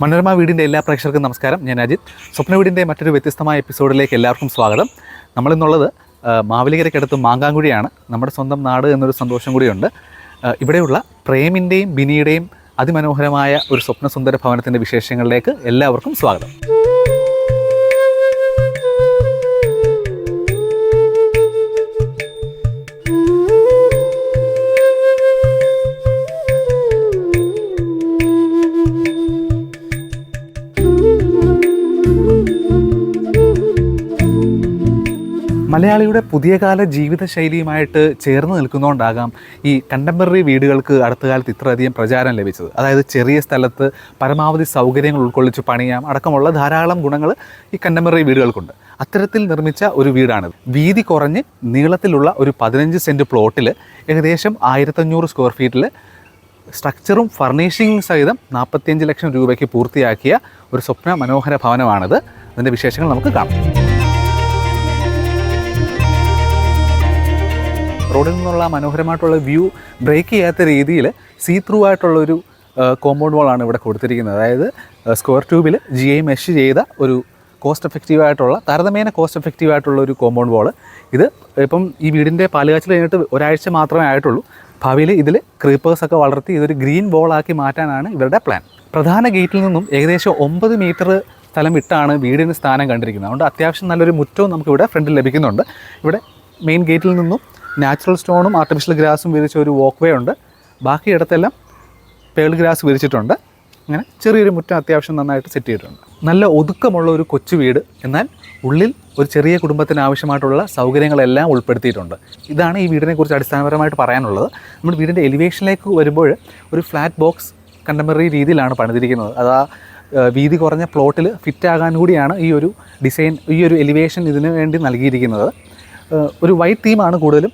മനോരമ വീടിന്റെ എല്ലാ പ്രേക്ഷകർക്കും നമസ്കാരം. ഞാൻ അജിത്. സ്വപ്ന വീടിന്റെ മറ്റൊരു വ്യത്യസ്തമായ എപ്പിസോഡിലേക്ക് എല്ലാവർക്കും സ്വാഗതം. നമ്മളിന്നുള്ളത് മാവലികരക്കടുത്ത് മാങ്കാങ്കുഴിയാണ്. നമ്മുടെ സ്വന്തം നാട് എന്നൊരു സന്തോഷം കൂടിയുണ്ട്. ഇവിടെയുള്ള പ്രേമിന്റെയും ബിനിയുടെയും അതിമനോഹരമായ ഒരു സ്വപ്നസുന്ദര ഭവനത്തിന്റെ വിശേഷങ്ങളിലേക്ക് എല്ലാവർക്കും സ്വാഗതം. മലയാളിയുടെ പുതിയ കാല ജീവിതശൈലിയുമായിട്ട് ചേർന്ന് നിൽക്കുന്നതുകൊണ്ടാകാം ഈ കണ്ടംപററി വീടുകൾക്ക് അടുത്ത കാലത്ത് ഇത്രയധികം പ്രചാരം ലഭിച്ചത്. അതായത് ചെറിയ സ്ഥലത്ത് പരമാവധി സൗകര്യങ്ങൾ ഉൾക്കൊള്ളിച്ച് പണിയാം. അടക്കമുള്ള ധാരാളം ഗുണങ്ങൾ ഈ കണ്ടംപററി വീടുകൾക്കുണ്ട്. അത്തരത്തിൽ നിർമ്മിച്ച ഒരു വീടാണ് വീതി കുറഞ്ഞ് നീളത്തിലുള്ള ഒരു പതിനഞ്ച് സെന്റ് പ്ലോട്ടിൽ ഏകദേശം ആയിരത്തഞ്ഞൂറ് സ്ക്വയർ ഫീറ്റിൽ സ്ട്രക്ചറും ഫർണിഷിംഗ് സഹിതം നാൽപ്പത്തിയഞ്ച് ലക്ഷം രൂപയ്ക്ക് പൂർത്തിയാക്കിയ ഒരു സ്വപ്ന മനോഹര ഭവനമാണിത്. അതിന്റെ വിശേഷങ്ങൾ നമുക്ക് കാണാം. റോഡിൽ നിന്നുള്ള മനോഹരമായിട്ടുള്ള വ്യൂ ബ്രേക്ക് ചെയ്യാത്ത രീതിയിൽ സീ ത്രൂ ആയിട്ടുള്ളൊരു കോമ്പൗണ്ട് വാളാണ് ഇവിടെ കൊടുത്തിരിക്കുന്നത്. അതായത് സ്ക്വയർ ട്യൂബിൽ ജി ഐ മെഷ് ചെയ്ത ഒരു കോസ്റ്റ് എഫക്റ്റീവ് ആയിട്ടുള്ള താരതമ്യേന കോസ്റ്റ് എഫക്റ്റീവ് ആയിട്ടുള്ള ഒരു കോമ്പൗണ്ട് വാൾ ഇത് ഇപ്പം ഈ വീടിന്റെ പാലുകാച്ചിൽ കഴിഞ്ഞിട്ട് ഒരാഴ്ച മാത്രമേ ആയിട്ടുള്ളൂ. ഭാവിയിൽ ഇതിൽ ക്രീപ്പേഴ്സൊക്കെ വളർത്തി ഇതൊരു ഗ്രീൻ ബോളാക്കി മാറ്റാനാണ് ഇവരുടെ പ്ലാൻ പ്രധാന ഗേറ്റിൽ നിന്നും ഏകദേശം ഒമ്പത് മീറ്റർ സ്ഥലം വിട്ടാണ് വീടിന് സ്ഥാനം കണ്ടിരിക്കുന്നത്. അതുകൊണ്ട് അത്യാവശ്യം നല്ലൊരു മുറ്റവും നമുക്കിവിടെ ഫ്രണ്ടിൽ ലഭിക്കുന്നുണ്ട്. ഇവിടെ മെയിൻ ഗേറ്റിൽ നിന്നും നാച്ചുറൽ സ്റ്റോണും ആർട്ടിഫിഷ്യൽ ഗ്രാസും വിരിച്ച ഒരു വോക്ക് വേ ഉണ്ട്. ബാക്കി ഇടത്തെല്ലാം പേൾ ഗ്രാസ് വിരിച്ചിട്ടുണ്ട്. അങ്ങനെ ചെറിയൊരു മുറ്റം അത്യാവശ്യം നന്നായിട്ട് സെറ്റ് ചെയ്തിട്ടുണ്ട്. നല്ല ഒതുക്കമുള്ള ഒരു കൊച്ചു വീട്. എന്നാൽ ഉള്ളിൽ ഒരു ചെറിയ കുടുംബത്തിന് ആവശ്യമായിട്ടുള്ള സൗകര്യങ്ങളെല്ലാം ഉൾപ്പെടുത്തിയിട്ടുണ്ട്. ഇതാണ് ഈ വീടിനെക്കുറിച്ച് അടിസ്ഥാനപരമായിട്ട് പറയാനുള്ളത്. നമ്മൾ വീടിന്റെ എലിവേഷനിലേക്ക് വരുമ്പോൾ ഒരു ഫ്ലാറ്റ് ബോക്സ് കണ്ടംപററി രീതിയിലാണ് പണിതിരിക്കുന്നത്. അത് ആ വീതി കുറഞ്ഞ പ്ലോട്ടിൽ ഫിറ്റ് ആകാൻ കൂടിയാണ് ഈ ഒരു ഡിസൈൻ ഈ ഒരു എലിവേഷൻ ഇതിനു വേണ്ടി നൽകിയിരിക്കുന്നത്. ഒരു വൈറ്റ് തീമാണ് കൂടുതലും.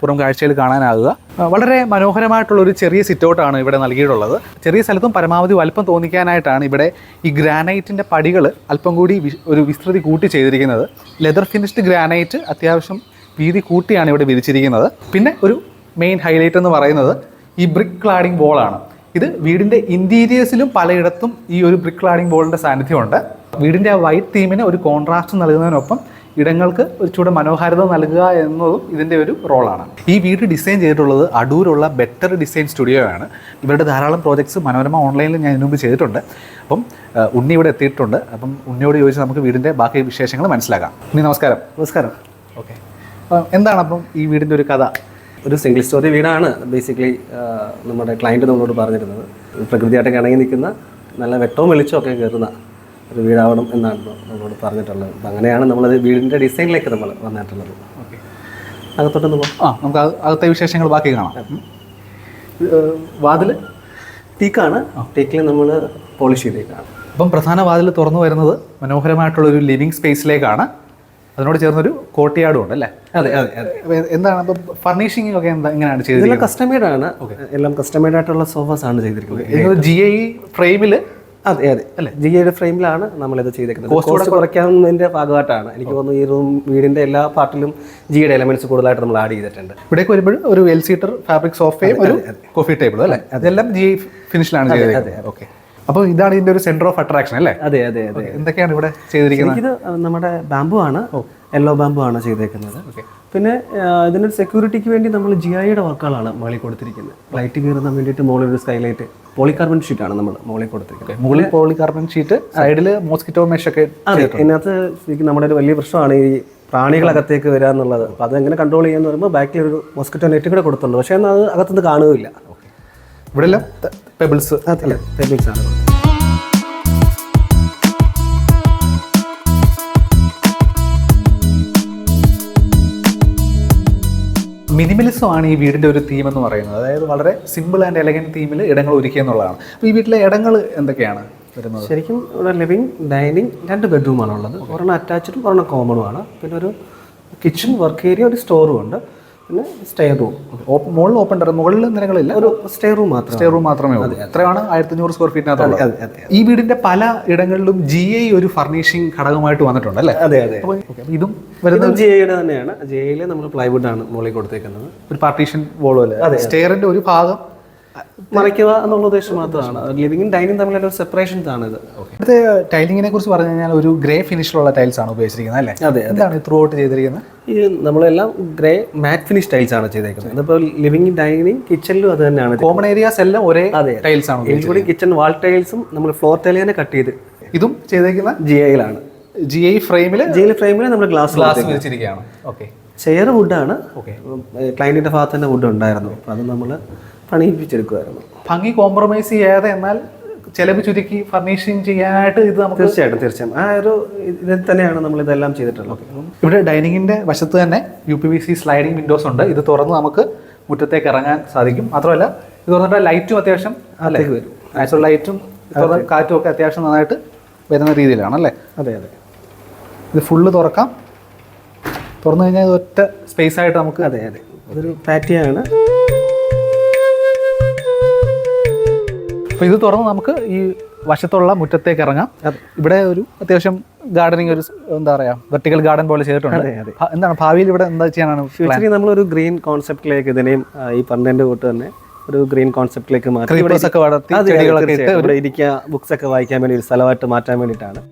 പുറം കാഴ്ചയിൽ കാണാനാകുക. വളരെ മനോഹരമായിട്ടുള്ള ഒരു ചെറിയ സിറ്റൗട്ടാണ് ഇവിടെ നൽകിയിട്ടുള്ളത്. ചെറിയ സ്ഥലത്തും പരമാവധി വലുപ്പം തോന്നിക്കാനായിട്ടാണ് ഇവിടെ ഈ ഗ്രാനൈറ്റിന്റെ പടികൾ അല്പം കൂടി ഒരു വിസ്തൃതി കൂട്ടി ചെയ്തിരിക്കുന്നത്. ലെതർ ഫിനിഷ്ഡ് ഗ്രാനൈറ്റ് അത്യാവശ്യം വീതി കൂട്ടിയാണ് ഇവിടെ വിരിച്ചിരിക്കുന്നത്. പിന്നെ ഒരു മെയിൻ ഹൈലൈറ്റ് എന്ന് പറയുന്നത് ഈ ബ്രിക്ക് ക്ലാഡിംഗ് ബോളാണ് ഇത് വീടിന്റെ ഇന്റീരിയേഴ്സിലും പലയിടത്തും ഈ ഒരു ബ്രിക്ക് ക്ലാഡിംഗ് ബോളിന്റെ സാന്നിധ്യമുണ്ട്. വീടിന്റെ ആ വൈറ്റ് തീമിന് ഒരു കോൺട്രാസ്റ്റ് നൽകുന്നതിനൊപ്പം ഇടങ്ങൾക്ക് ഒരു ചൂടെ മനോഹാരിത നൽകുക എന്നതും ഇതിന്റെ ഒരു റോളാണ്. ഈ വീട് ഡിസൈൻ ചെയ്തിട്ടുള്ളത് അടൂരുള്ള ബെറ്റർ ഡിസൈൻ സ്റ്റുഡിയോ ആണ്. ഇവരുടെ ധാരാളം പ്രോജക്ട്സ് മനോരമ ഓൺലൈനിൽ ഞാൻ ഇതിനു മുമ്പ് ചെയ്തിട്ടുണ്ട്. അപ്പം ഉണ്ണി ഇവിടെ എത്തിയിട്ടുണ്ട്. അപ്പം ഉണ്ണിയോട് ചോദിച്ച് നമുക്ക് വീടിന്റെ ബാക്കി വിശേഷങ്ങൾ മനസ്സിലാക്കാം. ഉണ്ണി നമസ്കാരം. നമസ്കാരം. ഓക്കെ. എന്താണ് അപ്പം ഈ വീടിന്റെ ഒരു കഥ? ഒരു സിംഗിൾ സ്റ്റോറി വീടാണ് ബേസിക്കലി നമ്മുടെ ക്ലയന്റ് നമ്മളോട് പറഞ്ഞിരുന്നത്. പ്രകൃതിയായിട്ട് ഇണങ്ങി നിൽക്കുന്ന നല്ല വെട്ടവും വെളിച്ചമൊക്കെ കയറുന്ന ഒരു വീടാവണം എന്നാണ് നമ്മളോട് പറഞ്ഞിട്ടുള്ളത്. അപ്പം അങ്ങനെയാണ് നമ്മളത് വീടിന്റെ ഡിസൈനിലേക്ക് നമ്മൾ വന്നിട്ടുള്ളത്. ഓക്കെ. അകത്തോട്ടൊന്ന് പോകാം ആ നമുക്ക് അകത്തെ വിശേഷങ്ങൾ ബാക്കി കാണാം. വാതിൽ ടീക്കാണ്. ടീക്കിൽ നമ്മൾ പോളിഷ് ചെയ്തേക്കാണ്. അപ്പം പ്രധാന വാതിൽ തുറന്നു വരുന്നത് മനോഹരമായിട്ടുള്ളൊരു ലിവിങ് സ്പേസിലേക്കാണ്. അതിനോട് ചേർന്നൊരു കോട്ടിയാടും ഉണ്ട് അല്ലേ? അതെ അതെ അതെ. എന്താണ് അപ്പം ഫർണിഷിംഗ് ഒക്കെ എന്താ എങ്ങനെയാണ് ചെയ്തത് കസ്റ്റമേഡ് ആണ്. എല്ലാം കസ്റ്റമൈഡ് ആയിട്ടുള്ള സോഫാസ് ആണ് ചെയ്തിരിക്കുന്നത്. ജി ഐ ഫ്രെയിമിൽ അതെ അതെ. അല്ലെ? ജി ഐയുടെ ഫ്രെയിമിലാണ് നമ്മളിത് ചെയ്തേക്കുന്നത്. കോസ്റ്റ് കുറയ്ക്കാവുന്നതിന്റെ ഭാഗമായിട്ടാണ്. എനിക്ക് തോന്നുന്നു ഈ റൂം വീടിന്റെ എല്ലാ പാർട്ടിലും ജിയുടെ എലമെന്റ്സ് കൂടുതലായിട്ട് നമ്മൾ ആഡ് ചെയ്തിട്ടുണ്ട്. ഇവിടേക്ക് വരുമ്പോൾ ഒരു എൽ സീറ്റർ ഫാബ്രിക് സോഫയും ഒരു കോഫി ടേബിളും അല്ലേ? അതെല്ലാം ജി ഐ ഫിനിഷിലാണ് ചെയ്തിരിക്കുന്നത് ഓക്കെ അപ്പോൾ ഇതാണ് ഇതിന്റെ ഒരു സെന്റർ ഓഫ് അട്രാക്ഷൻ അല്ലേ? അതെ അതെ അതെ. എന്തൊക്കെയാണ് ഇവിടെ ചെയ്തിരിക്കുന്നത്? ഇത് നമ്മുടെ ബാമ്പു ആണ്. യെല്ലോ ബാമ്പു ആണ് ചെയ്തേക്കുന്നത്. പിന്നെ ഇതിന്റെ ഇതിനൊരു സെക്യൂരിറ്റിക്ക് വേണ്ടി നമ്മൾ ജി ഐയുടെ വർക്കുകളാണ് മുകളിൽ കൊടുത്തിരിക്കുന്നത്. ഫ്ലൈറ്റ് കയറുന്ന വേണ്ടിയിട്ട് മുകളിൽ ഒരു സ്കൈലൈറ്റ് പോളികാർബൺ ഷീറ്റ് ആണ് നമ്മൾ മുകളിൽ കൊടുത്തിരിക്കുന്നത്. മുകളിൽ പോളികാർബൺ ഷീറ്റ് സൈഡിൽ മോസ്കിറ്റോ മെഷ് ഒക്കെ അതെ ഇതിനകത്ത് നമ്മുടെ ഒരു വലിയ പ്രശ്നമാണ് ഈ പ്രാണികളകത്തേക്ക് വരിക എന്നുള്ളത്. അപ്പോൾ അതെങ്ങനെ കൺട്രോൾ ചെയ്യാന്ന് പറയുമ്പോൾ ബാക്കിൽ ഒരു മോസ്കിറ്റോ നെറ്റ് കൂടെ കൊടുത്തുള്ളൂ പക്ഷേ എന്നാൽ അത് അകത്തുനിന്ന് കാണുകയില്ല. ഇവിടെ എല്ലാം പെബിൾസ് പെബിൾസ് ആണ്. മിനിമലിസം ആണ് ഈ വീടിന്റെ ഒരു തീം എന്ന് പറയുന്നത്. അതായത് വളരെ സിമ്പിൾ ആൻഡ് എലഗന്റ് തീമിൽ ഇടങ്ങൾ ഒരുക്കുക എന്നുള്ളതാണ്. അപ്പോൾ ഈ വീട്ടിലെ ഇടങ്ങൾ എന്തൊക്കെയാണ് വരുന്നത്? ശരിക്കും ഇവിടെ ലിവിങ് ഡൈനിങ് രണ്ട് ബെഡ്റൂമാണ് ഉള്ളത്. ഒരെണ്ണം അറ്റാച്ച്ഡും ഒരെണ്ണം കോമണുമാണ് പിന്നെ ഒരു കിച്ചൺ വർക്ക് ഏരിയ ഒരു സ്റ്റോറും ഉണ്ട്. പിന്നെ സ്റ്റേ റൂം. ഓപ്പൺ മുകളിൽ ഓപ്പൺ ടെറ മുകളിൽ നിലകളില്ല ഒരു സ്റ്റേ റൂം മാത്രം സ്റ്റേ റൂം മാത്രമേ ഉള്ളൂ. എത്രയാണ്? ആയിരത്തി അഞ്ഞൂറ് സ്ക്വയർ ഫീറ്റിനകത്ത് അതെ അതെ ഈ വീടിന്റെ പല ഇടങ്ങളിലും ജി ഐ ഒരു ഫർണിഷിംഗ് ഘടകമായിട്ട് വന്നിട്ടുണ്ട് അല്ലേ? അതെ അതെ. ഇതും വരുന്നത് ജി ജെ ഐയുടെ തന്നെയാണ്. ജി ഐയിൽ നമ്മൾ പ്ലൈവുഡ് ആണ് മുകളിൽ കൊടുത്തേക്കുന്നത്. ഒരു പാർട്ടീഷൻ വോളും അല്ലേ സ്റ്റെയറിന്റെ ഒരു ഭാഗം മറയ്ക്കുക എന്നുള്ള ഉദ്ദേശം മാത്രമാണ്. ലിവിങ്ങും ഡൈനിങ് തമ്മിലുള്ള സെപ്പറേഷൻ ആണ് ഇത്. ഇവിടുത്തെ ടൈലിങ്ങിനെ കുറിച്ച് പറഞ്ഞു കഴിഞ്ഞാൽ ഒരു ഗ്രേ ഫിനിഷിലുള്ള ടൈൽസ് ആണ് ഉപയോഗിച്ചിരിക്കുന്നത് അല്ലേ? അതെ അതാണ് ത്രൂ ഔട്ട് ചെയ്തിരിക്കുന്നത്? ഈ നമ്മളെല്ലാം ഗ്രേ മാറ്റ് ഫിനിഷ് ടൈൽസ് ആണ് ചെയ്തേക്കുന്നത്. ഇതിപ്പോൾ ലിവിംഗ് ഡൈനിങ് കിച്ചണിലും അത് തന്നെയാണ് കോമൺ ഏരിയാസ് എല്ലാം ഒരേ അതെ. ടൈൽസ് ആണ് കൂടി കിച്ചൺ വാൾ ടൈൽസും നമ്മൾ ഫ്ലോർ ടൈൽ തന്നെ കട്ട് ചെയ്ത് ഇതും ചെയ്തേക്കുന്ന ജി ഐയിലാണ് ജി ഐ ഫ്രെയിമിൽ ജി ഐ ഫ്രെയിമിൽ നമ്മൾ ഗ്ലാസ് ഗ്ലാസ് വെച്ചിരിക്കുകയാണ്. ഓക്കെ ചെയർ വുഡാണ് ഓക്കെ ക്ലയന്റിന്റെ ഭാഗത്ത് തന്നെ വുഡ് ഉണ്ടായിരുന്നു. അപ്പോൾ അത് നമ്മൾ പണിയിപ്പിച്ചെടുക്കുമായിരുന്നു. ഭംഗി കോംപ്രമൈസ് ചെയ്യാതെ എന്നാൽ ചെലവ് ചുരുക്കി ഫർണിഷിങ് ചെയ്യാനായിട്ട് ഇത് നമുക്ക് തീർച്ചയായിട്ടും തീർച്ചയായും. ആ ഒരു ഇതിൽ തന്നെയാണ് നമ്മൾ ഇതെല്ലാം ചെയ്തിട്ടുള്ളത്. ഇവിടെ ഡൈനിങ്ങിന്റെ വശത്ത് തന്നെ U P V C sliding windows ഉണ്ട്. ഇത് തുറന്ന് നമുക്ക് മുറ്റത്തേക്ക് ഇറങ്ങാൻ സാധിക്കും. മാത്രമല്ല ഇത് തുറന്നിട്ട് ലൈറ്റും അത്യാവശ്യം അല്ലേക്ക് വരും. നാച്ചുറൽ ലൈറ്റും കാറ്റും ഒക്കെ അത്യാവശ്യം നന്നായിട്ട് വരുന്ന രീതിയിലാണ് അല്ലേ? അതെ അതെ. ഇത് ഫുള്ള് തുറക്കാം. തുറന്നു കഴിഞ്ഞാൽ ഒറ്റ സ്പേസ് ആയിട്ട് നമുക്ക് അതെ അതെ. അതൊരു പാറ്റിയാണ് അപ്പോൾ ഇത് തുറന്ന് നമുക്ക് ഈ വശത്തുള്ള മുറ്റത്തേക്ക് ഇറങ്ങാം. ഇവിടെ ഒരു അത്യാവശ്യം ഗാർഡനിങ് ഒരു എന്താ പറയാ വെർട്ടിക്കൽ ഗാർഡൻ പോലെ ചെയ്തിട്ടുണ്ട്. എന്താണ് ഭാവിയിൽ ഇവിടെ എന്താ ചെയ്യാനാണ് ഫ്യൂച്ചറിൽ നമ്മളൊരു ഗ്രീൻ കോൺസെപ്റ്റിലേക്ക് ഇതിനെയും ഈ പന്ത്രണ്ട് തൊട്ട് തന്നെ ഒരു ഗ്രീൻ കോൺസെപ്റ്റിലേക്ക് മാറ്റി. ചെടികളൊക്കെ ഇരിക്കുക ബുക്സ് ഒക്കെ വായിക്കാൻ വേണ്ടി ഒരു സ്ഥലമായിട്ട് മാറ്റാൻ വേണ്ടിയിട്ടാണ്.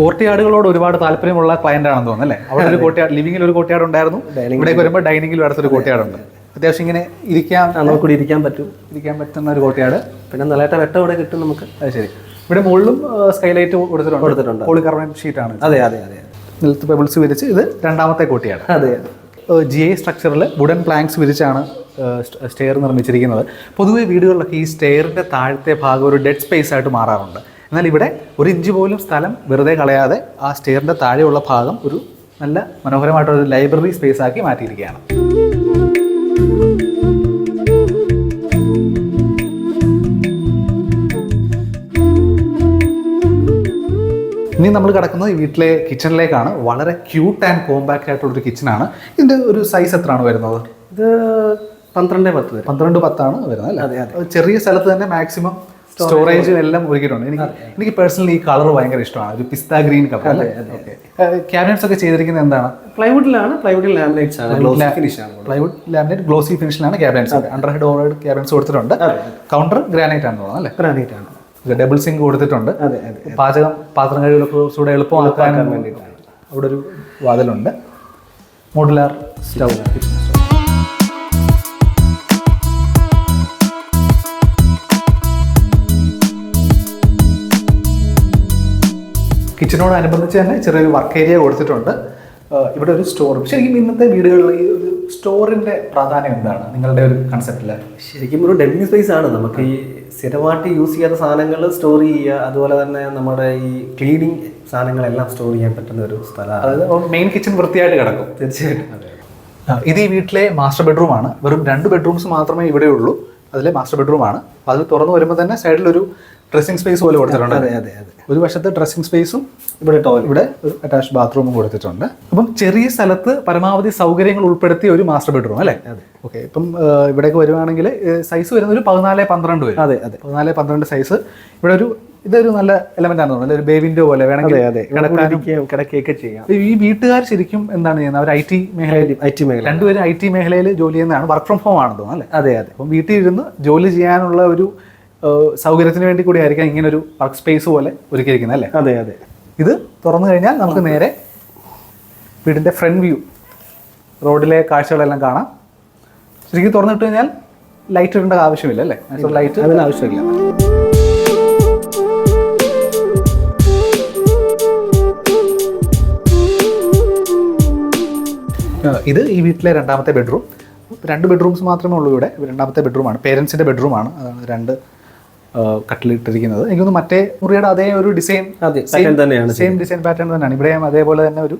കോർട്ട് യാർഡുകളോട് ഒരുപാട് താല്പര്യമുള്ള ക്ലയന്റ് ആണെന്ന് തോന്നുന്നു അല്ലേ? അവിടെ ഒരു കോർട്ട് ലിവിംഗിൽ ഒരു കോർട്ട് യാർഡ് ഉണ്ടായിരുന്നു ഇവിടേക്ക് വരുമ്പോൾ ഡൈനിങ്ങിൽ അടുത്തൊരു ഉണ്ട്. അത്യാവശ്യം ഇങ്ങനെ ഇരിക്കാൻ നമുക്ക് നമുക്കിവിടെ ഇരിക്കാൻ പറ്റും. ഇരിക്കാൻ പറ്റുന്ന ഒരു കോട്ടയാട് പിന്നെ നല്ലതായിട്ട് വെട്ടം ഇവിടെ കിട്ടും നമുക്ക്. അത് ശരി. ഇവിടെ മുകളിലും സ്കൈലൈറ്റ് കൊടുത്തിട്ടുണ്ട്. കൊടുത്തിട്ടുണ്ട്. പോളികാർബണേറ്റ് ആണ്. അതെ അതെ അതെ നിലത്ത് പെബിൾസ് വിരിച്ച് ഇത് രണ്ടാമത്തെ കോർട്ട് അതെ ജി ഐ സ്ട്രക്ചറിൽ വുഡൻ പ്ലാങ്ക്സ് വിരിച്ചാണ് സ്റ്റെയർ നിർമ്മിച്ചിരിക്കുന്നത്. പൊതുവെ വീടുകളിലൊക്കെ ഈ സ്റ്റെയറിന്റെ താഴത്തെ ഭാഗം ഒരു ഡെഡ് സ്പേസ് ആയിട്ട് മാറാറുണ്ട്. എന്നാൽ ഇവിടെ ഒരു ഇഞ്ച് പോലും സ്ഥലം വെറുതെ കളയാതെ ആ സ്റ്റെയറിന്റെ താഴെയുള്ള ഭാഗം ഒരു നല്ല മനോഹരമായിട്ടുള്ള ഒരു ലൈബ്രറി സ്പേസ് ആക്കി മാറ്റിയിരിക്കുകയാണ്. ഇനി നമ്മൾ കിടക്കുന്നത് ഈ വീട്ടിലെ കിച്ചണിലേക്കാണ് വളരെ ക്യൂട്ട് ആൻഡ് കോമ്പാക്റ്റ് ആയിട്ടുള്ളൊരു കിച്ചണാണ് ഇതിന്റെ ഒരു സൈസ് എത്രയാണ് വരുന്നത്? ഇത് പന്ത്രണ്ട് പത്ത് പന്ത്രണ്ട് പത്താണ് വരുന്നത് അല്ലേ? അതെ. ചെറിയ സ്ഥലത്ത് തന്നെ മാക്സിമം സ്റ്റോറേജും എല്ലാം ഒരുക്കിയിട്ടുണ്ട്. എനിക്ക് എനിക്ക് പേഴ്സണലി ഈ കളർ ഭയങ്കര ഇഷ്ടമാണ്. ഒരു പിസ്ത ഗ്രീൻ കളർ അല്ലേ? ക്യാബിനറ്റ്സ് ഒക്കെ ചെയ്തിരിക്കുന്നത് എന്താണ്? പ്ലൈവുഡിലാണ് പ്ലൈവുഡിൽ ലാമിനേറ്റ്സ് ആണ്. ഗ്ലോസി ഫിനിഷ് ആണ് plywood laminate glossy ഫിനിഷിലാണ് cabinets under head over head cabinets കൊടുത്തിട്ടുണ്ട്. കൗണ്ടർ ഗ്രാനൈറ്റ് ആണ് തോന്നുന്നു അല്ലേ? ഗ്രാനൈറ്റ് ആണ്. ഡബിൾ സിങ്ക് കൊടുത്തിട്ടുണ്ട്. പാചകം പാത്രം കഴുകലൊക്കെ കുറച്ചുകൂടെ എളുപ്പമാക്കാനും വേണ്ടിയിട്ടാണ്. അവിടെ ഒരു വാതിലുണ്ട്. മോഡുലാർ സ്റ്റൗ കിച്ചനോടനുബന്ധിച്ച് തന്നെ ചെറിയൊരു വർക്ക് ഏരിയ കൊടുത്തിട്ടുണ്ട്. ഇവിടെ ഒരു സ്റ്റോർ ശരിക്കും ഇന്നത്തെ വീടുകളിൽ ഈ ഒരു സ്റ്റോറിന്റെ പ്രാധാന്യം എന്താണ്? നിങ്ങളുടെ ഒരു കൺസെപ്റ്റിൽ ശരിക്കും ഒരു ഡെലിംഗ് സ്പേസ് ആണ്. നമുക്ക് ഈ സ്ഥിരമായിട്ട് യൂസ് ചെയ്യാത്ത സാധനങ്ങൾ സ്റ്റോർ ചെയ്യുക അതുപോലെ തന്നെ നമ്മുടെ ഈ ക്ലീനിങ് സാധനങ്ങളെല്ലാം സ്റ്റോർ ചെയ്യാൻ പറ്റുന്ന ഒരു സ്ഥലമാണ്. അതായത് മെയിൻ കിച്ചൺ വൃത്തിയായിട്ട് കിടക്കും. തീർച്ചയായിട്ടും. അതെ ഇത് ഈ വീട്ടിലെ മാസ്റ്റർ ബെഡ്റൂം ആണ്. വെറും രണ്ട് ബെഡ്റൂംസ് മാത്രമേ ഇവിടെയുള്ളൂ. അതിലെ മാസ്റ്റർ ബെഡ്റൂം ആണ്. അത് തുറന്നു വരുമ്പോൾ തന്നെ സൈഡിലൊരു ഡ്രസ്സിംഗ് സ്പേസ് പോലെ കൊടുത്തിട്ടുണ്ട്. അതെ അതെ അതെ. ഒരു വശത്ത് ഡ്രസ്സിംഗ് സ്പേസും ഇവിടെ ടോയ്ലറ്റ് ഇവിടെ ഒരു അറ്റാച്ച് ബാത്റൂമും കൊടുത്തിട്ടുണ്ട്. അപ്പം ചെറിയ സ്ഥലത്ത് പരമാവധി സൗകര്യങ്ങൾ ഉൾപ്പെടുത്തി ഒരു മാസ്റ്റർ ബെഡ്റൂം അല്ലേ? ഓക്കെ ഇപ്പം ഇവിടേക്ക് വരുവാണെങ്കിൽ സൈസ് വരുന്ന ഒരു പതിനാല് പന്ത്രണ്ട് വരും. അതെ അതെ. പതിനാല് പന്ത്രണ്ട് സൈസ് ഇവിടെ ഒരു ഇതൊരു നല്ല എലമെന്റ് ആണെന്ന് തോന്നുന്നു. ഒരു ബേ വിൻഡോ പോലെ വേണമെങ്കിൽ അതെ അതെ. കിടക്കുകയൊക്കെ ചെയ്യാം. ഈ വീട്ടുകാർ ശരിക്കും എന്താണ് ചെയ്യുന്നത്? അവർ ഐ ടി മേഖലയിൽ ഐ ടി മേഖല രണ്ടുപേരും ഐ ടി മേഖലയിൽ ജോലി ചെയ്യുന്നതാണ് വർക്ക് ഫ്രം ഹോം ആണെന്ന് തോന്നുന്നു അല്ലേ? അതെ അതെ. അപ്പം വീട്ടിൽ ഇരുന്ന് ജോലി ചെയ്യാനുള്ള ഒരു സൗകര്യത്തിന് വേണ്ടി കൂടി ആയിരിക്കാം ഇങ്ങനെ ഒരു വർക്ക് സ്പേസ് പോലെ ഒരുക്കിയിരിക്കുന്നത് അല്ലേ? അതെ അതെ. ഇത് തുറന്നു കഴിഞ്ഞാൽ നമുക്ക് നേരെ വീടിന്റെ ഫ്രണ്ട് വ്യൂ റോഡിലെ കാഴ്ചകളെല്ലാം കാണാം. ശരിക്കും തുറന്നിട്ട് കഴിഞ്ഞാൽ ലൈറ്റ് ഇടേണ്ട ആവശ്യമില്ല അല്ലേ? ലൈറ്റ് അതിന് ആവശ്യമില്ല. ഇത് ഈ വീട്ടിലെ രണ്ടാമത്തെ ബെഡ്റൂം രണ്ട് ബെഡ്റൂംസ് മാത്രമേ ഉള്ളൂ ഇവിടെ. രണ്ടാമത്തെ ബെഡ്റൂമാണ് പേരൻസിന്റെ ബെഡ്റൂമാണ് അതാണ് രണ്ട് കട്ടിലിട്ടിരിക്കുന്നത്. എനിക്ക് തോന്നുന്നു മറ്റേ മുറിയുടെ അതേ ഒരു ഡിസൈൻ തന്നെയാണ് സെയിം ഡിസൈൻ പാറ്റേൺ തന്നെയാണ്. ഇവിടെയും അതേപോലെ തന്നെ ഒരു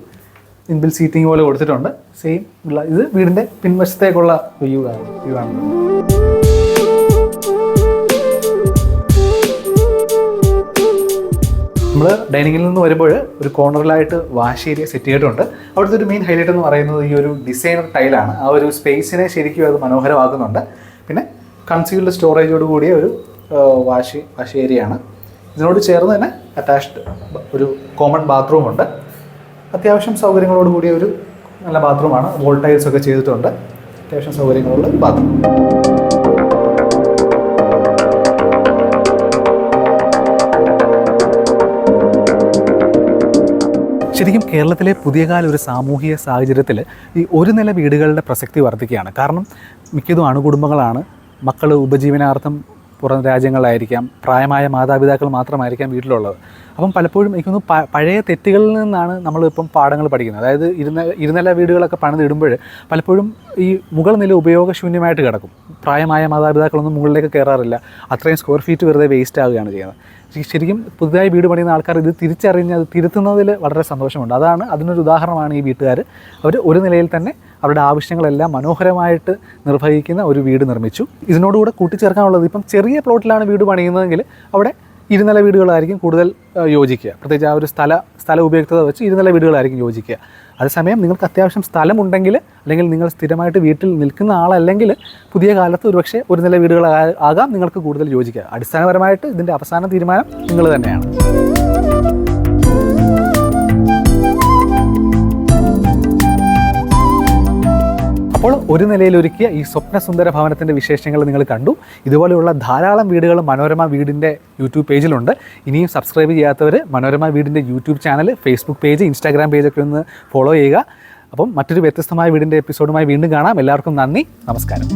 ഇൻബിൽ സീറ്റിംഗ് പോലെ കൊടുത്തിട്ടുണ്ട്. സെയിം ഉള്ള ഇത് വീടിന്റെ പിൻവശത്തേക്കുള്ള വ്യൂ ആണ്. വ്യൂ ആണ്. നമ്മൾ ഡൈനിങ്ങിൽ നിന്ന് വരുമ്പോൾ ഒരു കോർണറിലായിട്ട് വാഷ് ഏരിയ സെറ്റ് ചെയ്തിട്ടുണ്ട്. അവിടുത്തെ ഒരു മെയിൻ ഹൈലൈറ്റ് എന്ന് പറയുന്നത് ഈ ഒരു ഡിസൈനർ ടൈലാണ് ആ ഒരു സ്പേസിനെ ശരിക്കും അത് മനോഹരമാക്കുന്നുണ്ട്. പിന്നെ കൺസീൽഡ് സ്റ്റോറേജോട് കൂടിയ ഒരു വാഷി ഏരിയ ആണ് ഇതിനോട് ചേർന്ന് തന്നെ അറ്റാച്ച്ഡ് ഒരു കോമൺ ബാത്റൂം ഉണ്ട്. അത്യാവശ്യം സൗകര്യങ്ങളോട് കൂടിയ ഒരു നല്ല ബാത്റൂമാണ്. വോൾട്ടൈൽസ് ഒക്കെ ചെയ്തിട്ടുണ്ട്. അത്യാവശ്യം സൗകര്യങ്ങളുള്ള ബാത്റൂം. ശരിക്കും കേരളത്തിലെ പുതിയ കാല ഒരു സാമൂഹിക സാഹചര്യത്തിൽ ഈ ഒരു നില വീടുകളുടെ പ്രസക്തി വർദ്ധിക്കുകയാണ്. കാരണം മിക്കതും അണുകുടുംബങ്ങളാണ്. മക്കൾ ഉപജീവനാർത്ഥം പുറം രാജ്യങ്ങളിലായിരിക്കാം. പ്രായമായ മാതാപിതാക്കൾ മാത്രമായിരിക്കാം വീട്ടിലുള്ളത്. അപ്പം പലപ്പോഴും എനിക്ക് തോന്നുന്നു പഴയ തെറ്റുകളിൽ നിന്നാണ് നമ്മളിപ്പം പാഠങ്ങൾ പഠിക്കുന്നത്. അതായത് ഇരുന്ന ഇരുനില വീടുകളൊക്കെ പണിതിടുമ്പോൾ പലപ്പോഴും ഈ മുകൾ നില ഉപയോഗശൂന്യമായിട്ട് കിടക്കും. പ്രായമായ മാതാപിതാക്കളൊന്നും മുകളിലേക്ക് കയറാറില്ല. അത്രയും സ്ക്വയർ ഫീറ്റ് വെറുതെ വേസ്റ്റ് ആവുകയാണ് ചെയ്യുന്നത്. ശരിക്കും പുതുതായി വീട് പണിയുന്ന ആൾക്കാർ ഇത് തിരിച്ചറിഞ്ഞ് അത് തിരുത്തുന്നതിൽ വളരെ സന്തോഷമുണ്ട്. അതാണ് അതിനൊരു ഉദാഹരണമാണ് ഈ വീട്ടുകാർ. അവർ ഒരു നിലയിൽ തന്നെ അവരുടെ ആവശ്യങ്ങളെല്ലാം മനോഹരമായിട്ട് നിർവഹിക്കുന്ന ഒരു വീട് നിർമ്മിച്ചു. ഇതിനോടുകൂടെ കൂട്ടിച്ചേർക്കാനുള്ളത് ഇപ്പം ചെറിയ പ്ലോട്ടിലാണ് വീട് പണിയുന്നതെങ്കിൽ അവിടെ ഇരുനില വീടുകളായിരിക്കും കൂടുതൽ യോജിക്കുക. പ്രത്യേകിച്ച് ആ ഒരു സ്ഥല സ്ഥല ഉപയുക്തത വെച്ച് ഇരുനില വീടുകളായിരിക്കും യോജിക്കുക. അതേസമയം നിങ്ങൾക്ക് അത്യാവശ്യം സ്ഥലമുണ്ടെങ്കിൽ അല്ലെങ്കിൽ നിങ്ങൾ സ്ഥിരമായിട്ട് വീട്ടിൽ നിൽക്കുന്ന ആളല്ലെങ്കിൽ പുതിയ കാലത്ത് ഒരുപക്ഷെ ഒരു നില വീടുകൾ ആകാം നിങ്ങൾക്ക് കൂടുതൽ യോജിക്കുക. അടിസ്ഥാനപരമായിട്ട് ഇതിന്റെ അവസാന തീരുമാനം നിങ്ങൾ തന്നെയാണ്. അപ്പോൾ ഒരു നിലയിൽ ഒരുക്കിയ ഈ സ്വപ്നസുന്ദര ഭവനത്തിന്റെ വിശേഷങ്ങൾ നിങ്ങൾ കണ്ടു. ഇതുപോലെയുള്ള ധാരാളം വീടുകൾ മനോരമ വീടിന്റെ യൂട്യൂബ് പേജിലുണ്ട്. ഇനിയും സബ്സ്ക്രൈബ് ചെയ്യാത്തവർ മനോരമ വീടിന്റെ YouTube channel Facebook page Instagram പേജൊക്കെ ഒന്ന് ഫോളോ ചെയ്യുക. അപ്പം മറ്റൊരു വ്യത്യസ്തമായ വീടിന്റെ എപ്പിസോഡുമായി വീണ്ടും കാണാം. എല്ലാവർക്കും നന്ദി. നമസ്കാരം.